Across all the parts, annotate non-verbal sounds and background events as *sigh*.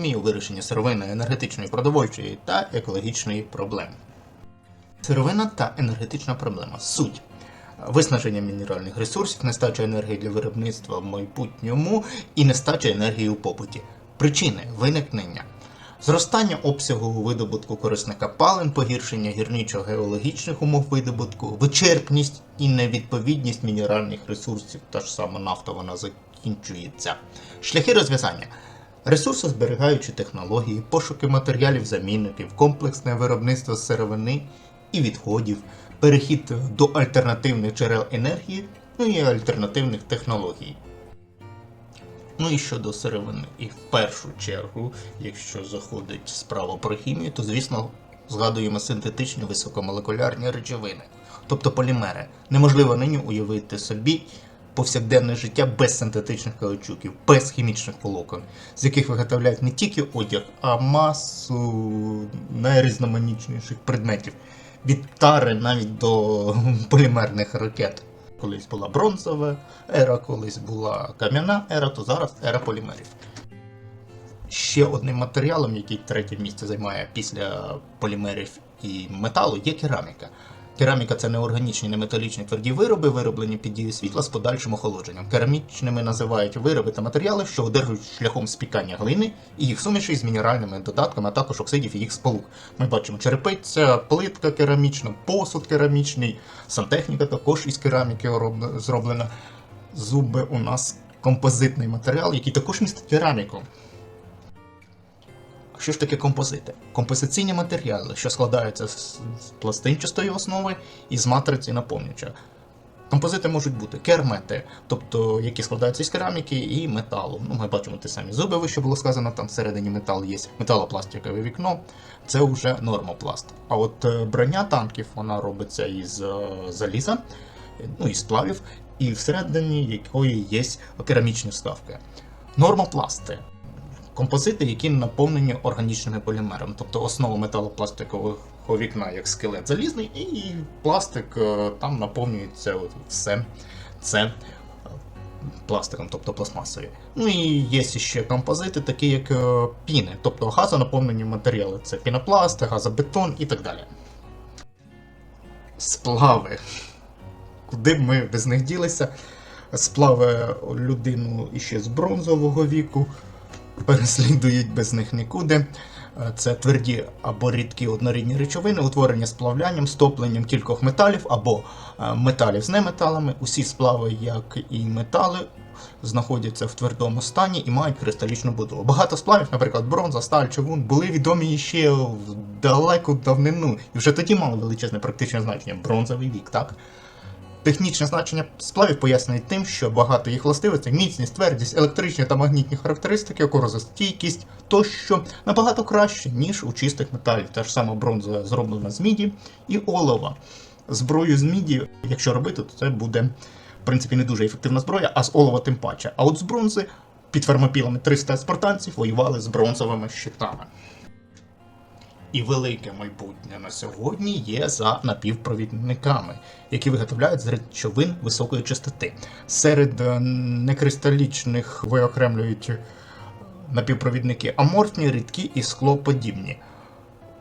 хімії у вирішенні сировинної, енергетичної, продовольчої та екологічної проблем. Сировина та енергетична проблема. Суть. Виснаження мінеральних ресурсів, нестача енергії для виробництва в майбутньому і нестача енергії у побуті. Причини виникнення. Зростання обсягу видобутку корисника палин, погіршення гірничо-геологічних умов видобутку, вичерпність і невідповідність мінеральних ресурсів, та ж сама нафта вона закінчується. Шляхи розв'язання. Ресурсозберігаючі технології, пошуки матеріалів замінників, комплексне виробництво сировини і відходів, перехід до альтернативних джерел енергії, ну і альтернативних технологій. Ну і щодо сировини. І в першу чергу, якщо заходить справа про хімію, то звісно згадуємо синтетичні високомолекулярні речовини, тобто полімери. Неможливо нині уявити собі повсякденне життя без синтетичних каучуків, без хімічних волокон, з яких виготовляють не тільки одяг, а масу найрізноманітніших предметів. Від тари навіть до *laughs* полімерних ракет. Колись була бронзова ера, колись була кам'яна ера, то зараз ера полімерів. Ще одним матеріалом, який третє місце займає після полімерів і металу, є кераміка. Кераміка це неорганічні неметалічні тверді вироби, вироблені під дією світла з подальшим охолодженням. Керамічними називають вироби та матеріали, що одержують шляхом спікання глини і їх суміші з мінеральними додатками, а також оксидів і їх сполук. Ми бачимо черепиця, плитка керамічна, посуд керамічний, сантехніка також із кераміки зроблена. Зуби у нас композитний матеріал, який також містить кераміку. Що ж таке композити? Композиційні матеріали, що складаються з пластинчастої основи і з матриці наповнююча. Композити можуть бути кермети, тобто які складаються із кераміки і металу. Ну, ми бачимо ті самі зуби, вище було сказано, там всередині метал є металопластикове вікно, це вже нормопласт. А от е, броня танків вона робиться із е, заліза, ну і сплавів, і всередині якої є керамічні вставки. Нормопласти композити, які наповнені органічними полімерами, тобто основа металопластикового вікна як скелет залізний, і пластик е, там наповнюється все це е, пластиком, тобто пластмасою. Ну і є ще композити, такі як е, піни, тобто газонаповнені матеріали. Це пінопласт, газобетон і так далі. Сплави. Куди б ми без них ділися? Сплави людину іще з бронзового віку переслідують без них нікуди. Е, Це тверді або рідкі однорідні речовини, утворені сплавлянням, стопленням кількох металів або е, металів з неметалами. Усі сплави, як і метали, знаходяться в твердому стані і мають кристалічну будову. Багато сплавів, наприклад, бронза, сталь, човун, були відомі ще в далеку давнину, і вже тоді мали величезне практичне значення бронзовий вік, так? Технічне значення сплавів пояснюють тим, що багато їх властивостей, міцність, твердість, електричні та магнітні характеристики, корозостійкість тощо набагато краще, ніж у чистих металів. Та ж сама бронза зроблена з міді і олова. Зброю з міді, якщо робити, то це буде в принципі не дуже ефективна зброя, а з олова тим паче. А от з бронзи під фермопілами 300 спартанців воювали з бронзовими щитами. І велике майбутнє на сьогодні є за напівпровідниками, які виготовляють з речовин високої частоти. Серед е, некристалічних виокремлюють е, напівпровідники аморфні, рідкі і склоподібні.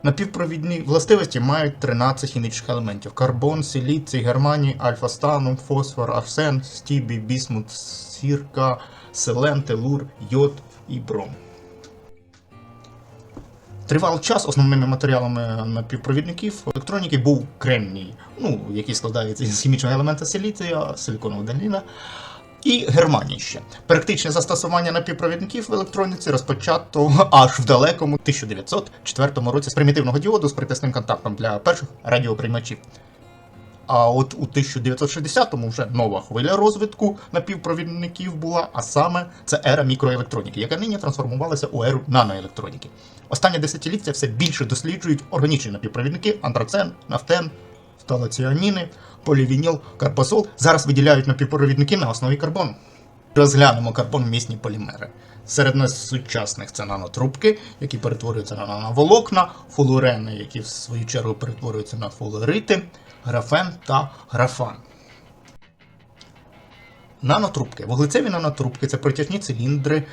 Напівпровідні властивості мають 13 хімічних елементів: карбон, силіцій, германій, альфа-станум, фосфор, арсен, стібій, бісмут, сірка, селен, телур, йод і бром. Тривалий час основними матеріалами напівпровідників електроніки був кремній, ну, який складається з хімічного елемента селітія, силіконового даліна, і Германії ще. Практичне застосування напівпровідників в електроніці розпочато аж в далекому 1904 році з примітивного діоду з притисним контактом для перших радіоприймачів. А от у 1960-му вже нова хвиля розвитку напівпровідників була, а саме це ера мікроелектроніки, яка нині трансформувалася у еру наноелектроніки. Останнє десятиліття все більше досліджують органічні напівпровідники, антрацен, нафтен, фталоціаніни, полівініл, карбозол. Зараз виділяють напівпровідники на основі карбону. Розглянемо карбон-місні полімери. Серед найсучасних це нанотрубки, які перетворюються на нановолокна, фулурени, які в свою чергу перетворюються на фулорити, графен та графан. Нанотрубки. Вуглецеві нанотрубки це протяжні циліндри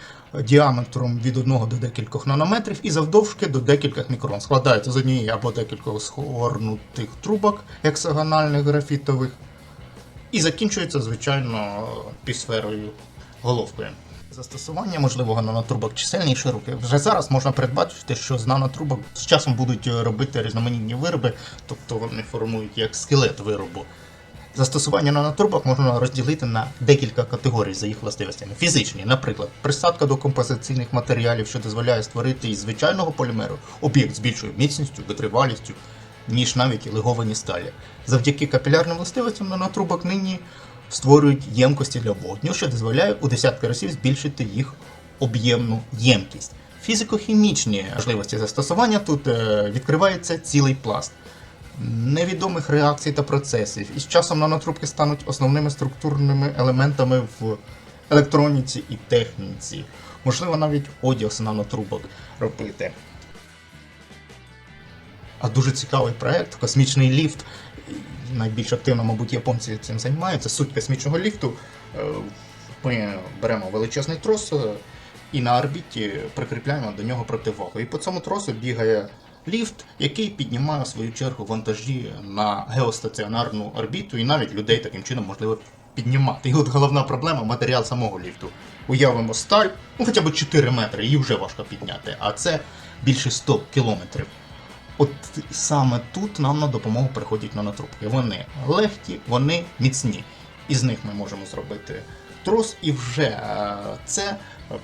діаметром від 1 до декількох нанометрів і завдовжки до декількох мікрон. Складаються з однієї або декількох згорнутих трубок гексагональних графітових і закінчується, звичайно, півсферою головкою. Застосування можливого нанотрубок чисельні і. Вже зараз можна передбачити, що з нанотрубок з часом будуть е, робити різноманітні вироби, тобто вони формують як скелет виробу. Застосування нанотрубок можна розділити на декілька категорій за їх властивостями. Фізичні, наприклад, присадка до композиційних матеріалів, що дозволяє створити із звичайного полімеру об'єкт з більшою міцністю, витривалістю, ніж навіть леговані сталі. Завдяки капілярним властивостям нанотрубок нині створюють ємкості для вогню, що дозволяє у десятки разів збільшити їх об'ємну ємкість. Фізико-хімічні можливості застосування тут е, відкривається цілий пласт невідомих реакцій та процесів, і з часом нанотрубки стануть основними структурними елементами в електроніці і техніці. Можливо, навіть одяг з нанотрубок робити. А дуже цікавий проект космічний ліфт. Найбільш активно, мабуть, японці цим займаються. Суть космічного ліфту. е, Ми беремо величезний трос е, і на орбіті прикріпляємо до нього противагу. І по цьому тросу бігає ліфт, який піднімає в свою чергу вантажі на геостаціонарну орбіту, і навіть людей таким чином можливо піднімати. І от головна проблема матеріал самого ліфту. Уявимо сталь, ну хоча б 4 метри, її вже важко підняти, а це більше 100 кілометрів. От саме тут нам на допомогу приходять нанотрубки. Вони легкі, вони міцні. Із них ми можемо зробити трос, і вже е, це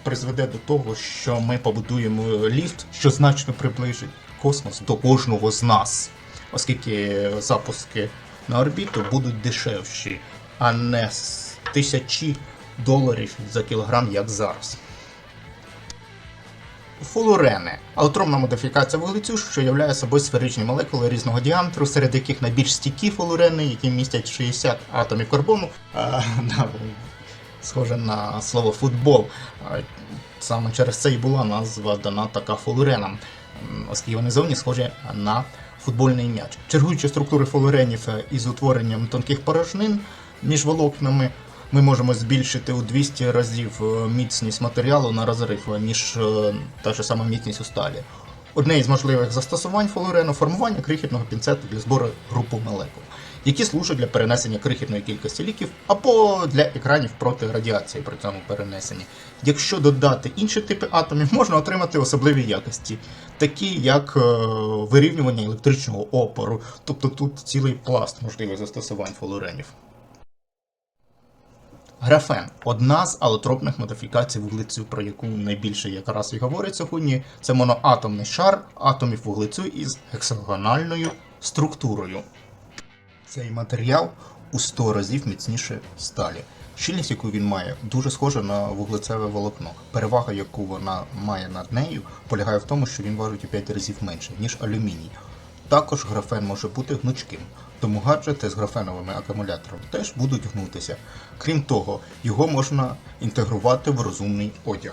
призведе до того, що ми побудуємо ліфт, що значно приближить космос до кожного з нас, оскільки запуски на орбіту будуть дешевші, а не з тисячі доларів за кілограм, як зараз. Фулурени аутромна модифікація вуглецю, що являє собою сферичні молекули різного діаметру, серед яких найбільш стійкі фулурени, які містять 60 атомів карбону. *laughs* Схоже на слово футбол. Саме через це і була назва дана така фулуренам, оскільки вони зовні схожі на футбольний м'яч. Чергуючи структури фулуренів е, із утворенням тонких порожнин між волокнами, ми можемо збільшити у 200 разів е, міцність матеріалу на розрив, е, ніж е, та ж сама міцність у сталі. Одне із можливих застосувань флуорену формування крихітного пінцету для збору групи молекул, які служать для перенесення крихітної кількості ліків або для екранів проти радіації при цьому перенесенні. Якщо додати інші типи атомів, можна отримати особливі якості, такі як вирівнювання електричного опору, тобто тут цілий пласт можливих застосувань флуоренів. Графен одна з алотропних модифікацій вуглецю, про яку найбільше якраз і говорять сьогодні. Це моноатомний шар атомів вуглецю із гексагональною структурою. Цей матеріал у 100 разів міцніше сталі. Щільність, яку він має, дуже схожа на вуглецеве волокно. Перевага, яку вона має над нею, полягає в тому, що він важить у 5 разів менше, ніж алюміній. Також графен може бути гнучким, тому гаджети з графеновими акумуляторами теж будуть гнутися. Крім того, його можна інтегрувати в розумний одяг.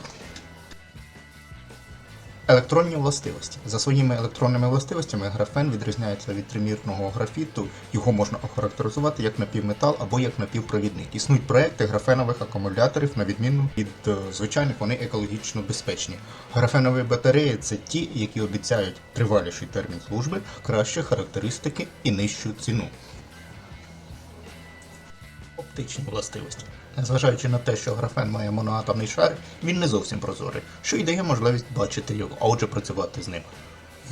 Електронні властивості. За своїми електронними властивостями графен відрізняється від тримірного графіту. Його можна охарактеризувати як напівметал або як напівпровідник. Існують проекти графенових акумуляторів, на відміну від е, звичайних, вони екологічно безпечні. Графенові батареї це ті, які обіцяють триваліший термін служби, кращі характеристики і нижчу ціну. Оптичні властивості. Незважаючи на те, що графен має моноатомний шар, він не зовсім прозорий, що й дає можливість бачити його, а отже працювати з ним.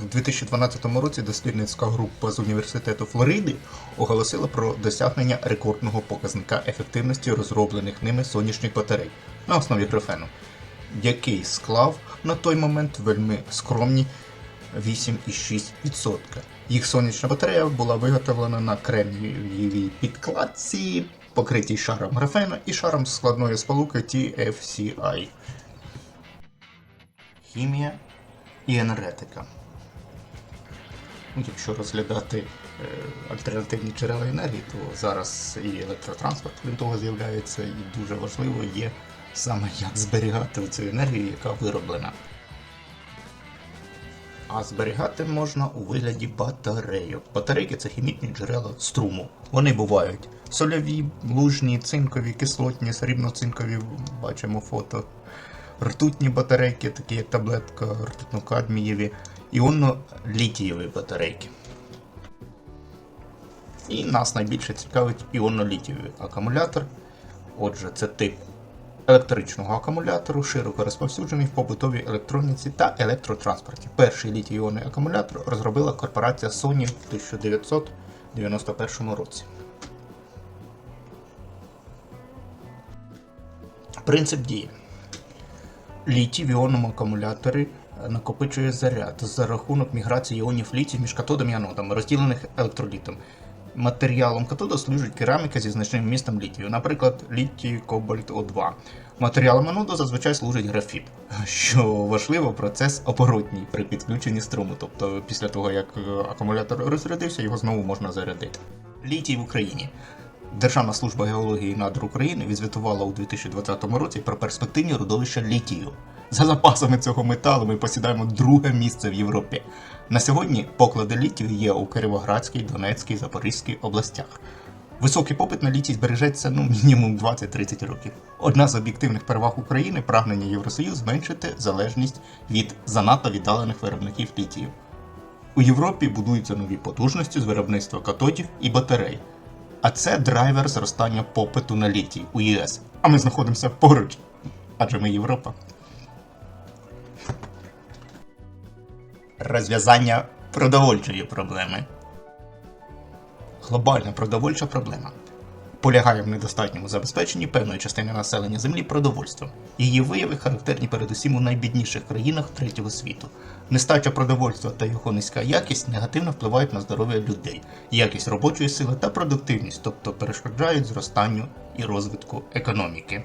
В 2012 році дослідницька група з університету Флориди оголосила про досягнення рекордного показника ефективності розроблених ними сонячних батарей на основі графену, який склав на той момент вельми скромні 8,6%. Їх сонячна батарея була виготовлена на кремнієвій підкладці, покритій шаром графену і шаром складної сполуки TFCI. Хімія і енергетика. Ну, Якщо розглядати е, альтернативні джерела енергії, то зараз і електротранспорт крім того з'являється, і дуже важливо є саме як зберігати цю енергію, яка вироблена. А зберігати можна у вигляді батарейок. Батарейки це хімічні джерела струму. Вони бувають сольові, лужні, цинкові, кислотні, срібно-цинкові, бачимо фото. Ртутні батарейки, такі як таблетка, ртутно-кадмієві, іонно-літієві батарейки. І нас найбільше цікавить іонно-літієвий акумулятор. Отже, це тип електричного акумулятору, широко розповсюджений в побутовій електроніці та електротранспорті. Перший літій-іонний акумулятор розробила корпорація Sony в 1991 році. Принцип дії. Літій в іонному акумуляторі е, накопичує заряд за рахунок міграції іонів літію між катодом і анодом, розділених електролітом. Матеріалом катода служить кераміка зі значним містом літію, наприклад, літій кобальт О2. Матеріалом аноду зазвичай служить графіт, що важливо, процес оборотній при підключенні струму, тобто після того як е, акумулятор розрядився, його знову можна зарядити. Літій в Україні. Державна служба геології і надр України відзвітувала у 2020 році про перспективні родовища літію. За запасами цього металу ми посідаємо друге місце в Європі. На сьогодні поклади літію є у Кировоградській, Донецькій, Запорізькій областях. Високий попит на літій збережеться ну мінімум 20-30 років. Одна з об'єктивних переваг України прагнення Євросоюзу зменшити залежність від занадто віддалених виробників літію. У Європі будуються нові потужності з виробництва катодів і батарей. А це драйвер зростання попиту на літій у ЄС. А ми знаходимося поруч. Адже ми Європа. Розв'язання продовольчої проблеми. Глобальна продовольча проблема полягає в недостатньому забезпеченні певної частини населення Землі продовольством. Її вияви характерні передусім у найбідніших країнах третього світу. Нестача продовольства та його низька якість негативно впливають на здоров'я людей, якість робочої сили та продуктивність, тобто перешкоджають зростанню і розвитку економіки.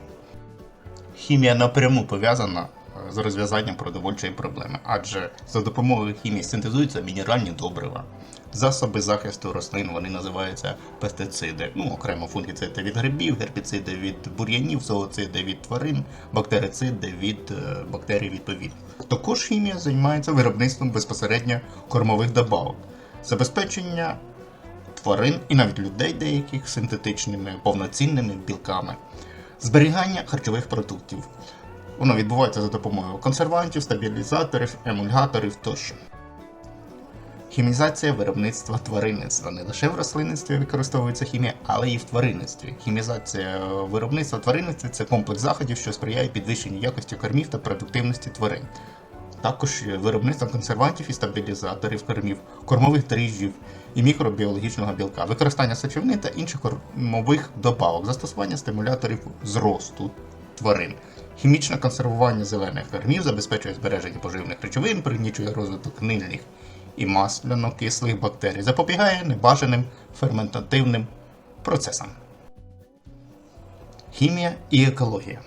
Хімія напряму пов'язана з розв'язанням продовольчої проблеми, адже за допомогою хімії синтезуються мінеральні добрива. Засоби захисту рослин вони називаються пестициди. Ну, окремо фунгіциди від грибів, гербіциди від бур'янів, зооциди від тварин, бактерициди від е, бактерій відповідно. Також хімія займається виробництвом безпосередньо кормових добавок, забезпечення тварин і навіть людей деяких синтетичними повноцінними білками, зберігання харчових продуктів. Воно відбувається за допомогою консервантів, стабілізаторів, емульгаторів тощо. Хімізація виробництва тваринництва. Не лише в рослинництві використовується хімія, але й в тваринництві. Хімізація виробництва тваринництва це комплекс заходів, що сприяє підвищенню якості кормів та продуктивності тварин. Також виробництво консервантів і стабілізаторів кормів, кормових дріжджів і мікробіологічного білка, використання сечовини та інших кормових добавок, застосування стимуляторів зросту тварин. Хімічне консервування зелених кормів забезпечує збереження поживних речовин, пригнічує розвиток нильних і масляно-кислих бактерій, запобігає небажаним ферментативним процесам. Хімія і екологія.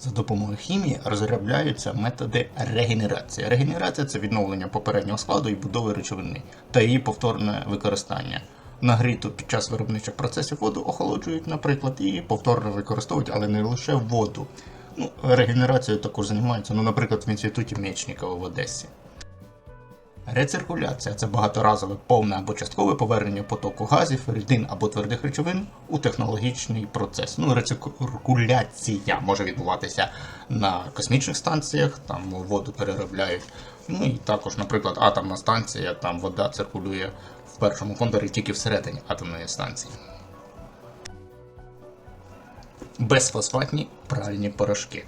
За допомогою хімії розробляються методи регенерації. Регенерація це відновлення попереднього складу і будови речовини та її повторне використання. Нагріту під час виробничих процесів воду охолоджують, наприклад, і повторно використовують, але не лише воду. Ну, Регенерацією також займаються, ну, наприклад, в інституті Мечникова в Одесі. Рециркуляція це багаторазове повне або часткове повернення потоку газів, рідин або твердих речовин у технологічний процес. Ну, рециркуляція може відбуватися на космічних станціях, там воду переробляють. Ну і також, наприклад, атомна станція, там вода циркулює в першому контурі тільки всередині атомної станції. Безфосфатні пральні порошки.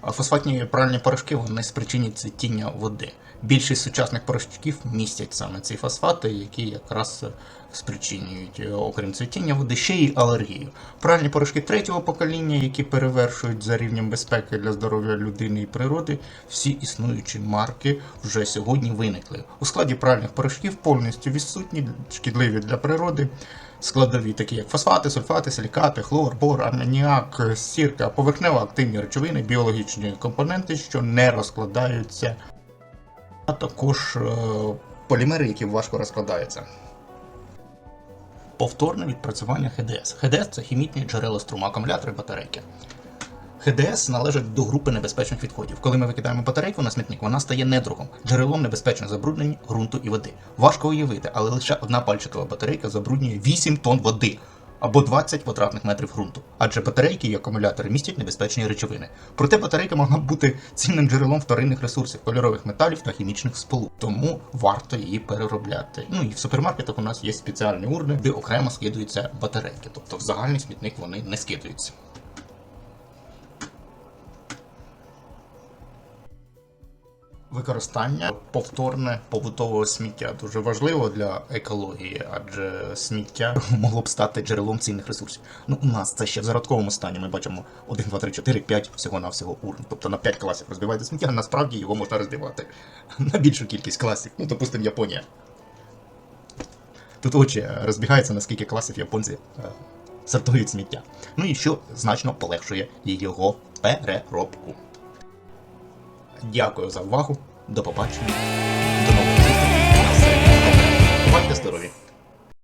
А Фосфатні пральні порошки вони спричинять цвітіння води. Більшість сучасних порошків містять саме ці фосфати, які якраз спричинюють, е, окрім цвітіння води, ще й алергію. Пральні порошки третього покоління, які перевершують за рівнем безпеки для здоров'я людини і природи, всі існуючі марки вже сьогодні виникли. У складі пральних порошків повністю відсутні шкідливі для природи. Складові, такі як фосфати, сульфати, силікати, хлор, бор, амініак, сірка, поверхнево активні речовини, біологічні компоненти, що не розкладаються, а також е, полімери, які важко розкладаються. Повторне відпрацювання ХДС. ХДС це хімічні джерела струму, акумулятори, батарейки. ХДС належить до групи небезпечних відходів. Коли ми викидаємо батарейку на смітник, вона стає недругом, джерелом небезпечного забруднення ґрунту і води. Важко уявити, але лише одна пальчикова батарейка забруднює 8 тонн води або 20 квадратних метрів ґрунту. Адже батарейки і акумулятори містять небезпечні речовини. Проте батарейка могла б бути цінним джерелом вторинних ресурсів, кольорових металів та хімічних сполук. Тому варто її переробляти. Ну і в супермаркетах у нас є спеціальні урни, де окремо скидуються батарейки. Тобто в загальний смітник вони не скидуються. Використання повторне побутового сміття дуже важливо для екології, адже сміття *laughs* могло б стати джерелом цінних ресурсів. Ну, у нас це ще в зародковому стані. Ми бачимо 1, 2, 3, 4, 5 всього на всього урн. Тобто на 5 класів розбиваєте сміття, насправді його можна розбивати *laughs* на більшу кількість класів. Ну, допустимо, Японія. Тут очі розбігаються, наскільки класів японці е, сортують сміття. Ну і що значно полегшує його переробку. Дякую за увагу. До побачення. До нових зустрічей. Бувайте здорові!